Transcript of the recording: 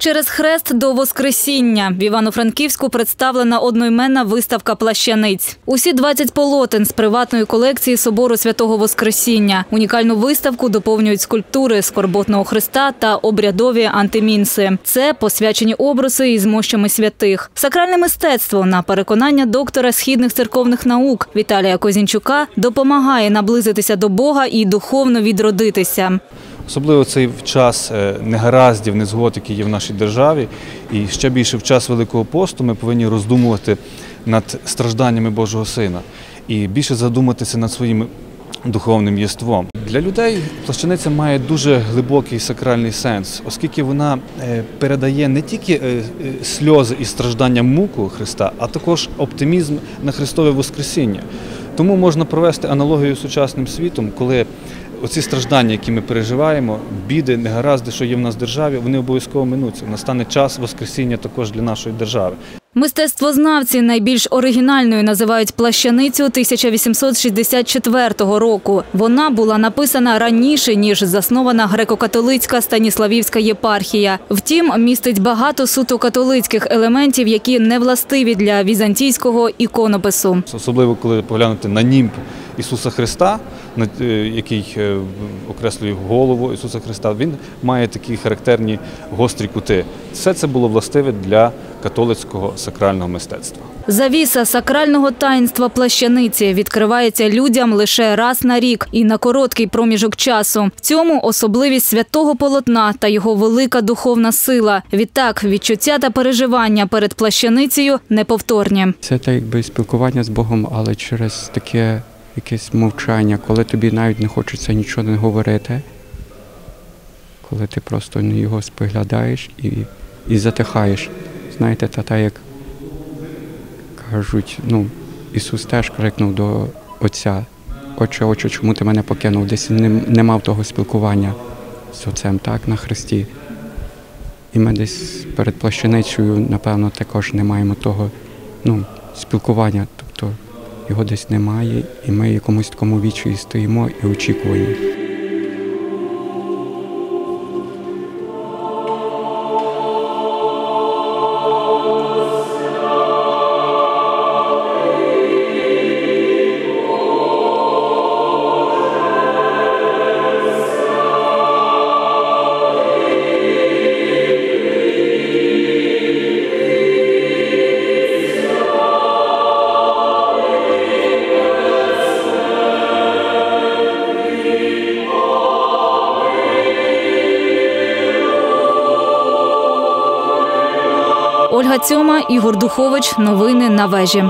Через хрест до Воскресіння в Івано-Франківську представлена одноіменна виставка плащаниць. Усі 20 полотен з приватної колекції собору святого Воскресіння. Унікальну виставку доповнюють скульптури скорботного хреста та обрядові антимінси. Це посвячені образи із мощами святих. Сакральне мистецтво на переконання доктора східних церковних наук Віталія Козінчука допомагає наблизитися до Бога і духовно відродитися. Особливо цей час е, негараздів, незгод, які є в нашій державі, і ще більше в час Великого посту ми повинні роздумувати над стражданнями Божого Сина і більше задуматися над своїм духовним єством. Для людей плащаниця має дуже глибокий сакральний сенс, оскільки вона е, передає не тільки е, е, сльози і страждання муку Христа, а також оптимізм на Христове Воскресіння. Тому можна провести аналогію з сучасним світом, коли оці страждання, які ми переживаємо, біди, негаразди, що є в нас в державі, вони обов'язково минуться. Настане час Воскресіння також для нашої держави. Мистецтвознавці найбільш оригінальною називають плащаницю 1864 року. Вона була написана раніше ніж заснована греко-католицька Станіславівська єпархія. Втім, містить багато суто католицьких елементів, які не властиві для візантійського іконопису. Особливо коли поглянути на німб Ісуса Христа, на- е, який е, окреслює голову Ісуса Христа, він має такі характерні гострі кути. Все це було властиве для католицького сакрального мистецтва. Завіса сакрального таїнства плащаниці відкривається людям лише раз на рік і на короткий проміжок часу. В цьому особливість святого полотна та його велика духовна сила. Відтак, відчуття та переживання перед плащаницею неповторні. Це так якби спілкування з Богом, але через таке якесь мовчання, коли тобі навіть не хочеться нічого не говорити, коли ти просто на його споглядаєш і, і затихаєш. Знаєте, та та як кажуть, ну, Ісус теж крикнув до Отця, Отче, Отче, чому ти мене покинув? Десь не, не мав того спілкування з Отцем, так, на Христі. І ми десь перед плащаницею, напевно, також не маємо того ну, спілкування, його десь немає, і ми якомусь такому вічі стоїмо і очікуємо. Ольга Цьома, Ігор Духович. Новини на вежі.